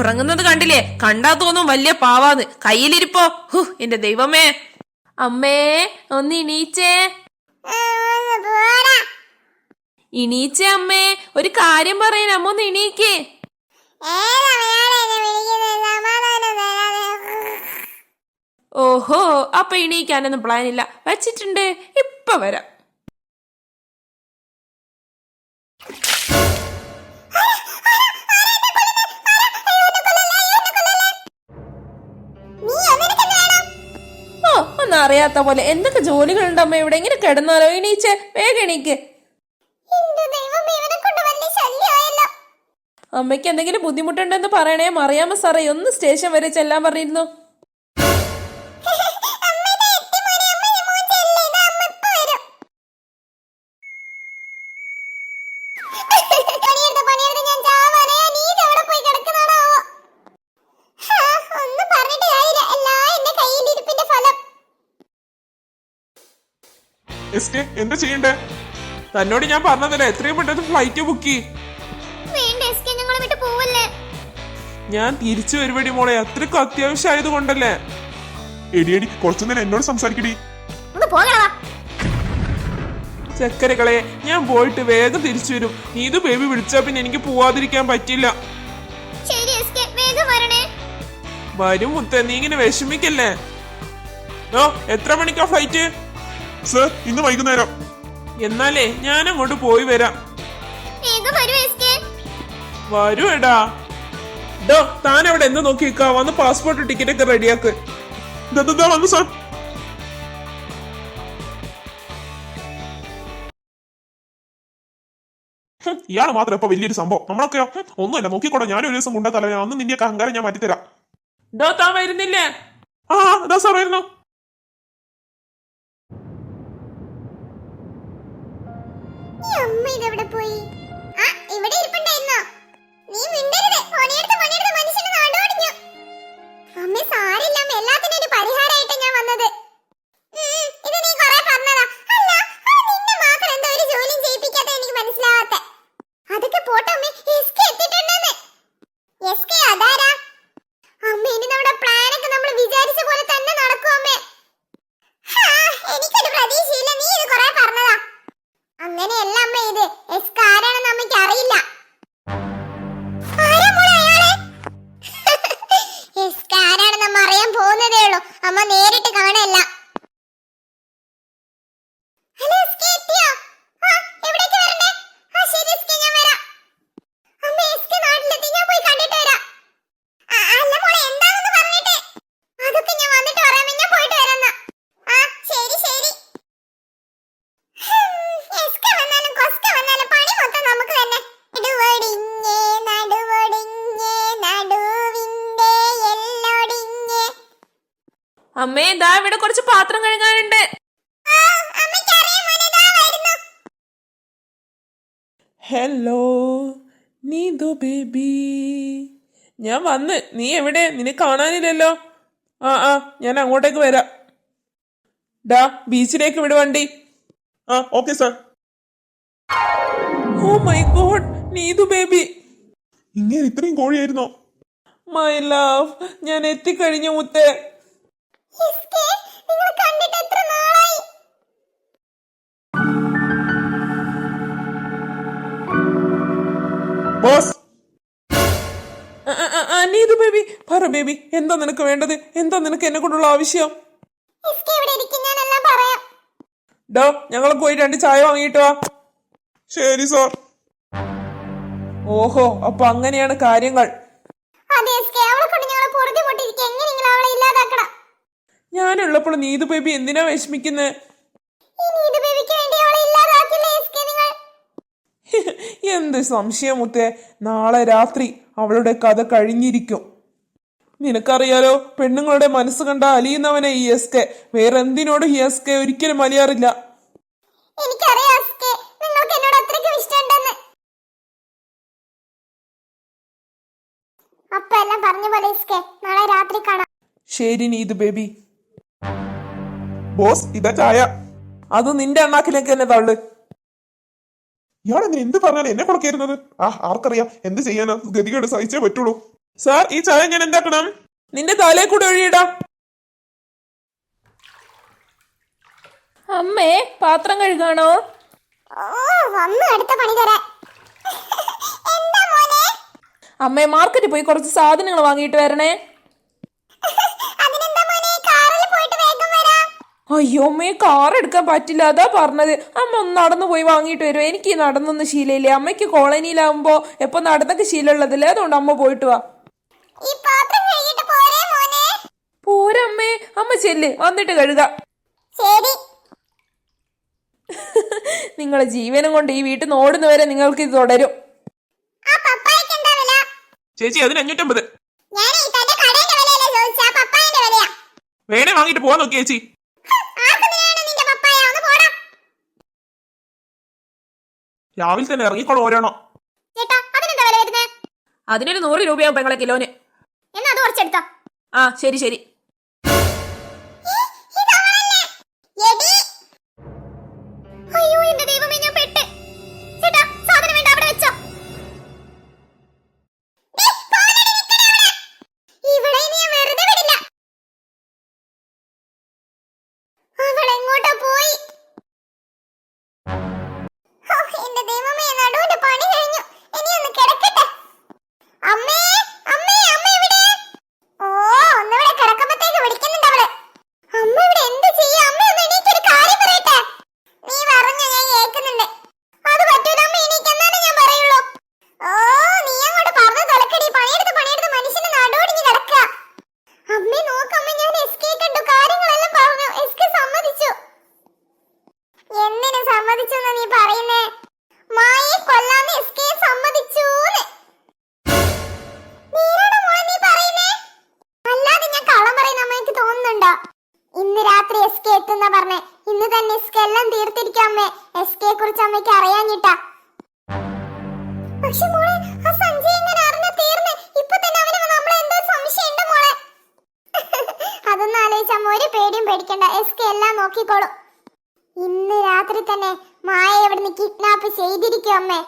ഉറങ്ങുന്നത് കണ്ടില്ലേ? കണ്ടാ തോന്നും വലിയ പാവാന്ന്. കയ്യിലിരിപ്പോ. ഹു എന്റെ ദൈവമേ. അമ്മേ ഒന്ന് ഇണീച്ചേ ഇണീച്ചേ അമ്മേ. ഒരു കാര്യം പറയാൻ അമ്മ ഒന്ന് ഇണീക്കേ ഓഹോ അപ്പൊ ഇണീക്കാനൊന്നും പ്ലാൻ ഇല്ല. വച്ചിട്ടുണ്ട്. ഇപ്പൊ വരാം. അറിയാത്ത പോലെ എന്തൊക്കെ ജോലികളുണ്ട് അമ്മ ഇവിടെ? ഇങ്ങനെ കിടന്നാലോ? എണീച്ച് വേഗം എണീക്ക്. അമ്മയ്ക്ക് എന്തെങ്കിലും ബുദ്ധിമുട്ടുണ്ടെന്ന് പറയണേ മറിയാമ്മ സാറേ ഒന്ന് സ്റ്റേഷൻ വരെ ചെല്ലാൻ പറഞ്ഞിരുന്നു. എസ് കെ എന്താ ചെയ്യണ്ടേ? തന്നോട് ഞാൻ പറഞ്ഞതല്ലേ എത്രയും പെട്ടെന്ന് ഫ്ലൈറ്റ് ബുക്ക് ചെയ്യ്. ഞാൻ തിരിച്ചു വരുവടി മോളെ അത്രക്കും അത്യാവശ്യമായത് കൊണ്ടല്ലേ. എടിയടി കുറച്ചു നേരം എന്നോട് സംസാരിക്കടി. ചക്കരകളെ ഞാൻ പോയിട്ട് വേഗം തിരിച്ചു വരും. നീ ഇത് ബേബി വിളിച്ചാ പിന്നെ എനിക്ക് പോവാതിരിക്കാൻ പറ്റില്ല. വരും മുത്ത നീ ഇങ്ങനെ വിഷമിക്കല്ലേ? ഓ എത്ര മണിക്കാ ഫ്ലൈറ്റ് സർ ഇന്ന് വൈകുന്നേരം. എന്നാലേ ഞാൻ അങ്ങോട്ട് പോയി വരാം. വേഗം വരൂ എടാ ഡോ താൻ അവിടെ എന്ത് നോക്കി നിൽക്കാ വന്ന് പാസ്പോർട്ട് ടിക്കറ്റ് ഒക്കെ റെഡിയാക്ക് ദാ, ദാ, ദാ വന്നു സർ. ഇയാൾ ഇയാൾ മാത്രം ഇപ്പൊ വലിയൊരു സംഭവം. നമ്മളൊക്കെയോ? ഒന്നുമല്ല നോക്കിക്കോട്ടെ ഞാൻ ഒരു ദിവസം കൊണ്ടുതല അന്ന് നിന്റെ അഹങ്കാരം ഞാൻ മാറ്റിത്തരാം. ഡോ താൻ വരുന്നില്ലേ? ആ അതാ സാർ ആയിരുന്നു അമ്മ ഇതെവിടെ പോയി? ആ ഇവിടെ ഇരിപ്പുണ്ടായിരുന്നോ? നീ മിണ്ടരുത്. ഫോണിയെടുത്ത് പണിയെടുത്ത് മനുഷ്യനെ നാടോടിഞ്ഞു അമ്മേ എന്താ ഇവിടെ കുറച്ച് പാത്രം കഴുകാനുണ്ട്. Hello Neethu baby. ഞാൻ വന്ന്. നീ എവിടെ? നിന്നെ കാണാനില്ലല്ലോ. ആ ആ ഞാൻ അങ്ങോട്ടേക്ക് വരാം. ഡാ ബീച്ചിലേക്ക് വിട് വണ്ടി. ആ okay sir oh my god Neethu baby. ഇങ്ങനെ ഇത്രയും കോഴിയായിരുന്നോ? മൈ ലവ് ഞാൻ എത്തിക്കഴിഞ്ഞു മുത്തേ എസ്കെ നിങ്ങൾ കണ്ടിട്ട് എത്ര നാളായി ബോസ്. ആ, ആ, ആ, ആ, ബേബി പറ ബേബി എന്താ നിനക്ക് വേണ്ടത്? എന്താ നിനക്ക് എന്നെ കൊണ്ടുള്ള ആവശ്യം? എസ്കെ ഇവിടെ ഇരിക്കും ഞാൻ എല്ലാം പറയാം. ഡോ ഞങ്ങൾ പോയി രണ്ട് ചായ വാങ്ങിയിട്ട് വാ. ശരി സാർ. ഓഹോ അപ്പൊ അങ്ങനെയാണ് കാര്യങ്ങൾ. അതെ എസ്കെ അവളെ കൊണ്ട് ഞങ്ങൾ പൊറുതി പൊട്ടിരിക്കുക എങ്ങനെയെങ്കിലും അവളെ ഇല്ലാതാക്കണം? ഞാനുള്ളപ്പോൾ നീതു ബേബി എന്തിനാ വിഷമിക്കുന്നത് എന്ത് സംശയം മുത്തേ? നാളെ രാത്രി അവളുടെ കഥ കഴിഞ്ഞിരിക്കും. നിനക്കറിയാലോ പെണ്ണുങ്ങളുടെ മനസ്സ് കണ്ട അലിയുന്നവനെ ഈ എസ് കെ വേറെ എന്തിനോട് ഈ എസ് കെ ഒരിക്കലും അലിയാറില്ല ശരി നീതു ബേബി. ബോസ് ഇതാ ചായ അത് നിന്റെ അണ്ണാക്കിലേക്ക് തന്നെ തള്ളു. ഇയാൾ എന്തിന് എന്ത് പറഞ്ഞാലും എന്നെ കൊടുക്കരുന്നത് ആ ആർക്കറിയാം. എന്ത് ചെയ്യാനാ? ഗതികേട് സഹിച്ചേ പറ്റുള്ളൂ. സാർ ഈ ചായ ഞാൻ എന്താക്കണം? നിന്റെ തലേ കൂടെ ഒഴിയിടാം. അമ്മേ പാത്രം കഴുകാണോ? ഓ വന്നു അടുത്ത പണി തരാൻ. എന്താ മോനെ? അമ്മേ മാർക്കറ്റിൽ പോയി കുറച്ച് സാധനങ്ങൾ വാങ്ങിയിട്ട് വരണേ അതിനെന്താ മോനെ കാറിൽ പോയിട്ട് വേഗം വരാം അയ്യോ അമ്മേ കാർ എടുക്കാൻ പറ്റില്ല. അതാ പറഞ്ഞത്. അമ്മ ഒന്ന് നടന്നു പോയി വാങ്ങിയിട്ട് വരും എനിക്ക് നടന്നൊന്നും ശീലയില്ലേ? അമ്മയ്ക്ക് കോളനിയിലാവുമ്പോ എപ്പൊ നടന്നൊക്കെ ശീലമുള്ളതല്ലേ? അതുകൊണ്ട് അമ്മ പോയിട്ട് വാ. ഈ പാത്രം കഴുകിട്ട് പോരേ മോനെ. പോരമ്മേ അമ്മ. ചെല്ല്. വന്നിട്ട് കഴുക. ശരി. നിങ്ങളെ ജീവനം കൊണ്ട് ഈ വീട്ടിൽ നിന്ന് ഓടുന്നവരെ നിങ്ങൾക്ക് ഇത് തുടരും. ചേച്ചി അതിന് അഞ്ഞൂറ്റമ്പത്. ഞാൻ തന്റെ കടയുടെ വിലയല്ലേ ചോദിച്ചാ? പപ്പായന്റെ വിലയാ. വേണേ വാങ്ങിട്ട് പോവാൻ നോക്കി ചേച്ചി ആർക്കെന്തിനാണ് നിന്റെ പപ്പായ ഒന്ന് പോടാ രാവിലെ തന്നെ ഇറങ്ങിക്കോളൂ ഓരോണോ ചേട്ടാ അതിനെന്താ വില വരുന്നത് അതിനൊരു നൂറ് രൂപയാവും പെങ്ങളെ കിലോന്. എന്നാ അത് കുറച്ചെടുത്തോ. ആ ശരി ശരി. ഇന്ന് തന്നെ എസ് കെ എല്ലാം അമ്മേ. എസ് കെയെ കുറിച്ച് അമ്മയ്ക്ക് അറിയാഞ്ഞിട്ടാ. പക്ഷെ മോളെ ആ സഞ്ജയ് ഇങ്ങനെ അറിഞ്ഞ തീർന്ന്? ഇപ്പൊ തന്നെ അവന് നമ്മളെ എന്തോ സംശയമുണ്ട് മോളെ. അതൊന്നും ആലോചിച്ച മോര് പേടിയും പേടിക്കണ്ട. എസ് കെ എല്ലാം നോക്കിക്കോളും. ഇന്ന് രാത്രി തന്നെ മായ ഇവിടുന്ന് കിഡ്നാപ്പ് ചെയ്തിരിക്കും അമ്മേ.